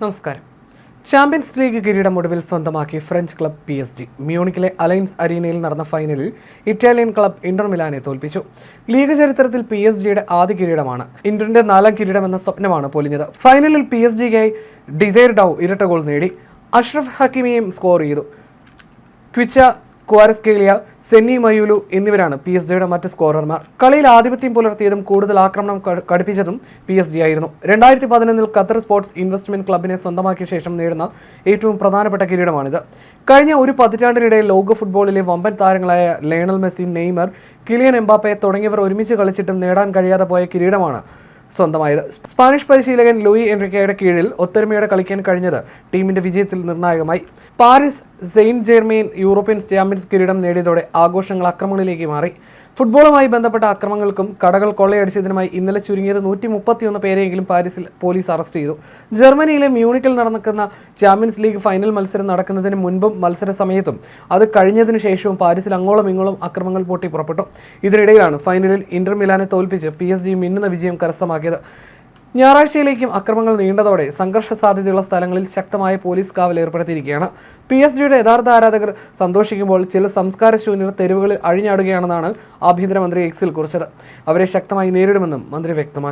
നമസ്കാരം. Champions league കിരീടം ഒടുവിൽ സ്വന്തമാക്കി French club P S G. മ്യൂണിക്കിലെ Allianz അരീനയിൽ നടന്ന ഫൈനലിൽ ഇറ്റാലിയൻ ക്ലബ് ഇന്റർ മിലാനെ തോൽപ്പിച്ചു. ലീഗ് ചരിത്രത്തിൽ പി എസ് ജിയുടെ ആദ്യ കിരീടമാണ്. ഇന്ററിന്റെ നാലാം കിരീടം എന്ന സ്വപ്നമാണ് പൊലിഞ്ഞത്. ഫൈനലിൽ പി എസ് ജിക്കായി ഡിസൈർ ഡൌ ഇരട്ട ഗോൾ നേടി. അഷ്റഫ് ഹക്കിമിയും സ്കോർ ചെയ്തു. ക്വിച്ച ക്വാരസ്കേലിയ സെന്നി മയൂലു എന്നിവരാണ് പി എസ് ജിയുടെ മറ്റ് സ്കോറർമാർ. കളിയിൽ ആധിപത്യം പുലർത്തിയതും കൂടുതൽ ആക്രമണം കടുപ്പിച്ചതും പി എസ് ജി ആയിരുന്നു രണ്ടായിരത്തി പതിനൊന്നിൽ ഖത്തർ സ്പോർട്സ് ഇൻവെസ്റ്റ്മെന്റ് ക്ലബിനെ സ്വന്തമാക്കിയ ശേഷം നേടുന്ന ഏറ്റവും പ്രധാനപ്പെട്ട കിരീടമാണിത്. കഴിഞ്ഞ ഒരു പതിറ്റാണ്ടിനിടെ ലോക ഫുട്ബോളിലെ വമ്പൻ താരങ്ങളായ Lionel Messi Neymar Kylian Mbappe തുടങ്ങിയവർ ഒരുമിച്ച് കളിച്ചിട്ടും നേടാൻ കഴിയാതെ പോയ കിരീടമാണ് സ്വന്തമായത്. സ്പാനിഷ് പരിശീലകൻ ലൂയി എൻറിക്കയുടെ കീഴിൽ ഒത്തൊരുമയോടെ കളിക്കാൻ കഴിഞ്ഞത് ടീമിന്റെ വിജയത്തിൽ നിർണായകമായി. Paris Saint Germain European champions കിരീടം നേടിയതോടെ ആഘോഷങ്ങൾ അക്രമങ്ങളിലേക്ക് മാറി. ഫുട്ബോളുമായി ബന്ധപ്പെട്ട അക്രമങ്ങൾക്കും കടകൾ കൊള്ളയടിച്ചതിനുമായി ഇന്നലെ ചുരുങ്ങിയത് നൂറ്റി മുപ്പത്തിയൊന്ന് പേരെയെങ്കിലും പാരീസിൽ പോലീസ് അറസ്റ്റ് ചെയ്തു. ജർമ്മനിയിലെ മ്യൂണിക്കിൽ നടക്കുന്ന ചാമ്പ്യൻസ് ലീഗ് ഫൈനൽ മത്സരം നടക്കുന്നതിന് മുൻപും മത്സര സമയത്തും അത് കഴിഞ്ഞതിനു ശേഷവും പാരീസിൽ അങ്ങോളം ഇങ്ങോളം അക്രമങ്ങൾ പൊട്ടി പുറപ്പെട്ടു. ഇതിനിടയിലാണ് ഫൈനലിൽ ഇന്റർ മിലാനെ തോൽപ്പിച്ച് പി മിന്നുന്ന വിജയം കരസ്ഥമാക്കിയത് ഞായറാഴ്ചയിലേക്കും അക്രമങ്ങൾ നീണ്ടതോടെ സംഘർഷ സാധ്യതയുള്ള സ്ഥലങ്ങളിൽ ശക്തമായ പോലീസ് കാവൽ ഏർപ്പെടുത്തിയിരിക്കുകയാണ്. പി എസ് ജിയുടെ യഥാർത്ഥ ആരാധകർ സന്തോഷിക്കുമ്പോൾ ചില സംസ്കാര ശൂന്യർ തെരുവുകളിൽ അഴിഞ്ഞാടുകയാണെന്നാണ് ആഭ്യന്തരമന്ത്രി എക്സിൽ കുറിച്ചത്. അവരെ ശക്തമായി നേരിടുമെന്നും മന്ത്രി വ്യക്തമാക്കി.